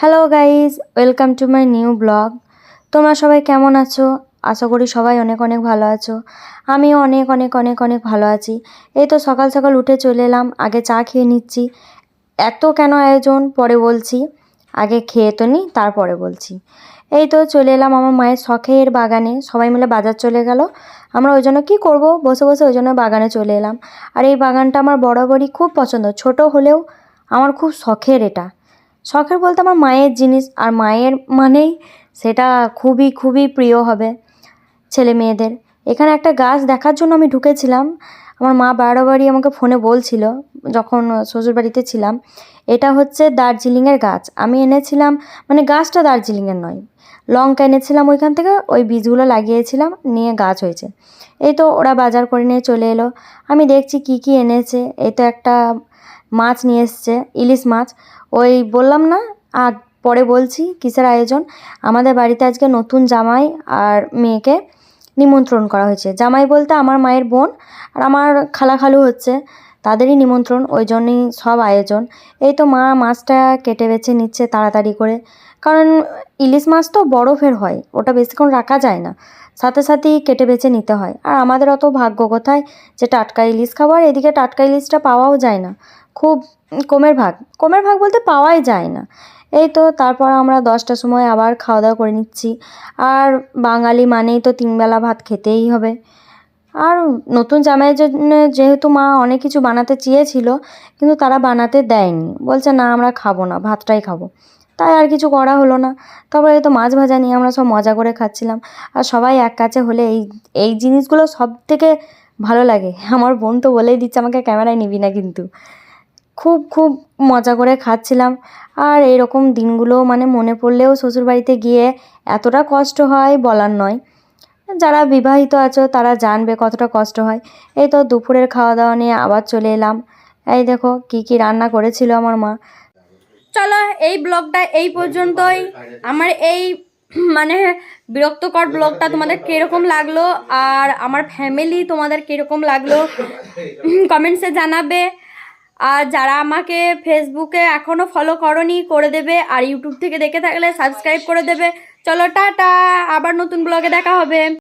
Hello guys welcome to my new blog তোমরা সবাই কেমন আছো? আশা করি সবাই অনেক অনেক ভালো আছো। আমিও অনেক অনেক অনেক অনেক ভালো আছি। এই তো সকাল সকাল উঠে চলে এলাম। আগে চা খেয়ে নিচ্ছি। এত কেন আয়োজন? পরে বলছি। আগে খেয়ে তো নিই তারপরে বলছি। এই তো চলে এলাম আমার মায়ের শখের বাগানে। সবাই মিলে বাজার চলে গেল। আমরা ওই জন্য কী করব? বসে বসে ওই জন্য বাগানে চলে এলাম। আর এই বাগানটা আমার বরাবরই খুব পছন্দ। ছোট হলেও আমার খুব শখের এটা। শখের বলতে আমার মায়ের জিনিস, আর মায়ের মানেই সেটা খুবই খুবই প্রিয় হবে ছেলে মেয়েদের। এখানে একটা গাছ দেখার জন্য আমি ঢুকেছিলাম। আমার মা বারবারই আমাকে ফোনে বলছিল, যখন শ্বশুরবাড়িতে ছিলাম, এটা হচ্ছে দার্জিলিংয়ের গাছ। আমি এনেছিলাম মানে গাছটা দার্জিলিংয়ের নয়, লঙ্কা এনেছিলাম ওইখান থেকে, ওই বীজগুলো লাগিয়েছিলাম, নিয়ে গাছ হয়েছে। এই তো ওরা বাজার করে নিয়ে চলে এলো। আমি দেখছি কি কি এনেছে, এই তো একটা মাছ নিয়ে এসছে, ইলিশ মাছ। ওই বললাম না আর পরে বলছি, কিসের আয়োজন? আমাদের বাড়িতে আজকে নতুন জামাই আর মেয়েকে নিমন্ত্রণ করা হয়েছে। জামাই বলতে আমার মায়ের বোন আর আমার খালা খালু হচ্ছে, তাদেরই নিমন্ত্রণ, ওই জন্যই সব আয়োজন। এই তো মা মাছটা কেটে বেছে নিচ্ছে তাড়াতাড়ি করে। কারণ ইলিশ মাছ তো বরফের হয়, ওটা বেশিক্ষণ রাখা যায় না। সাথে সাথেই কেটে বেছে নিতে হয়। আর আমাদের অত ভাগ্য কোথায় যে টাটকা ইলিশ খাবার এদিকে টাটকা ইলিশটা পাওয়াও যায় না। খুব কমের ভাগ। কমের ভাগ বলতে পাওয়াই যায় না। এই তো তারপর আমরা দশটার সময় আবার খাওয়া দাওয়া করে নিচ্ছি। আর বাঙালি মানেই তো তিনবেলা ভাত খেতেই হবে। আর নতুন জামাইয়ের জন্য যেহেতু মা অনেক কিছু বানাতে চেয়েছিল, কিন্তু তারা বানাতে দেয়নি। বলছে, না, আমরা খাব না, ভাতটাই খাব। তাই আর কিছু করা হলো না। তারপরে তো মাছ ভাজা নিয়ে আমরা সব মজা করে খাচ্ছিলাম। আর সবাই এক কাছে হলে এই এই জিনিসগুলো সব থেকে ভালো লাগে। আমার বোন তো বলেই দিচ্ছে, আমাকে ক্যামেরায় নিবি না কিন্তু। খুব খুব মজা করে খাচ্ছিলাম। আর এরকম দিনগুলো মানে মনে পড়লেও শ্বশুরবাড়িতে গিয়ে এতটা কষ্ট হয় বলার নয়। যারা বিবাহিত আছো তারা জানবে কতটা কষ্ট হয়। এই তো দুপুরের খাওয়া দাওয়া নিয়ে আবার চলে এলাম। এই দেখো কি কি রান্না করেছিল আমার মা। চলো এই ব্লগটা এই পর্যন্তই। আমার এই মানে বিরক্তকর ব্লগটা তোমাদের কীরকম লাগল? আর আমার ফ্যামিলি তোমাদের কীরকম লাগল? কমেন্টসে জানাবে। আর যারা আমাকে ফেসবুকে এখনও ফলো করনি, করে দেবে। আর ইউটিউব থেকে দেখে থাকলে সাবস্ক্রাইব করে দেবে। চলো, টাটা। আবার নতুন ব্লগে দেখা হবে।